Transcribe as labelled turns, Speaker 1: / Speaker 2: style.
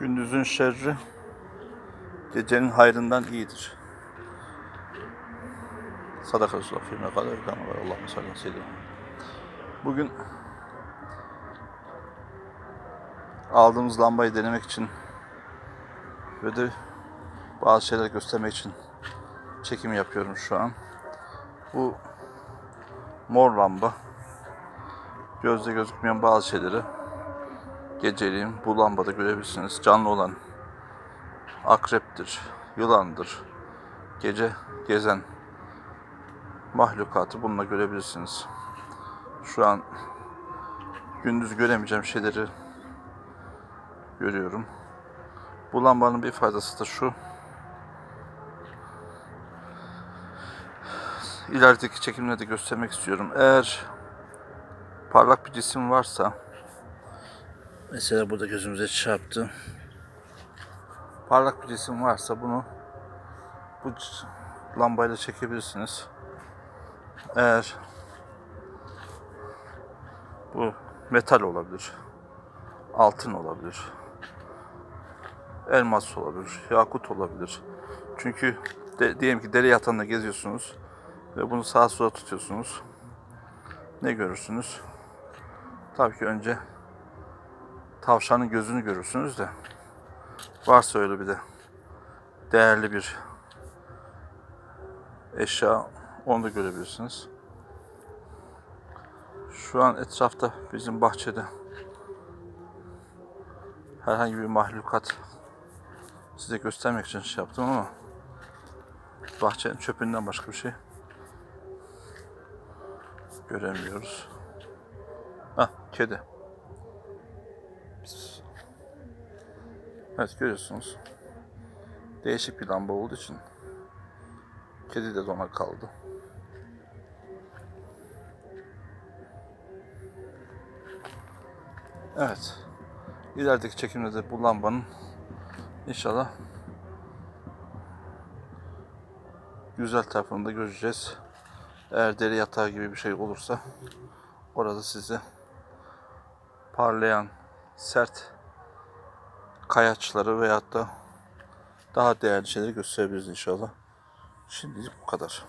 Speaker 1: Gündüzün şerri gecenin hayrından iyidir. Sadaka Resulullah kadar kama var. Allah'ım sallallahu. Bugün aldığımız lambayı denemek için ve de bazı şeyler göstermek için çekim yapıyorum şu an. Bu mor lamba gözde gözükmeyen bazı şeyleri geceliğin bu lambada görebilirsiniz. Canlı olan akreptir, yılandır, gece gezen mahlukatı bununla görebilirsiniz. Şu an gündüz göremeyeceğim şeyleri görüyorum. Bu lambanın bir faydası da şu. İlerideki çekimleri de göstermek istiyorum. Eğer parlak bir cisim varsa mesela burada gözümüze çarptı. Parlak bir cisim varsa bunu bu lambayla çekebilirsiniz. Eğer bu metal olabilir, altın olabilir, elmas olabilir, yakut olabilir. Çünkü de, diyelim ki dere yatağında geziyorsunuz ve bunu sağa sola tutuyorsunuz. Ne görürsünüz? Tabii ki önce tavşanın gözünü görürsünüz de varsa öyle bir de değerli bir eşya onu da görebilirsiniz. Şu an etrafta bizim bahçede herhangi bir mahlukat size göstermek için şey yaptım ama bahçenin çöpünden başka bir şey göremiyoruz. Ah kedi. Pis. Evet görüyorsunuz. Değişik bir lamba olduğu için kedi de dona kaldı. Evet. İlerideki çekimde de bu lambanın inşallah güzel tarafını da göreceğiz. Eğer deri yatağı gibi bir şey olursa orada size parlayan sert kayaçları veyahut da daha değerli şeyleri gösterebiliriz inşallah. Şimdilik bu kadar.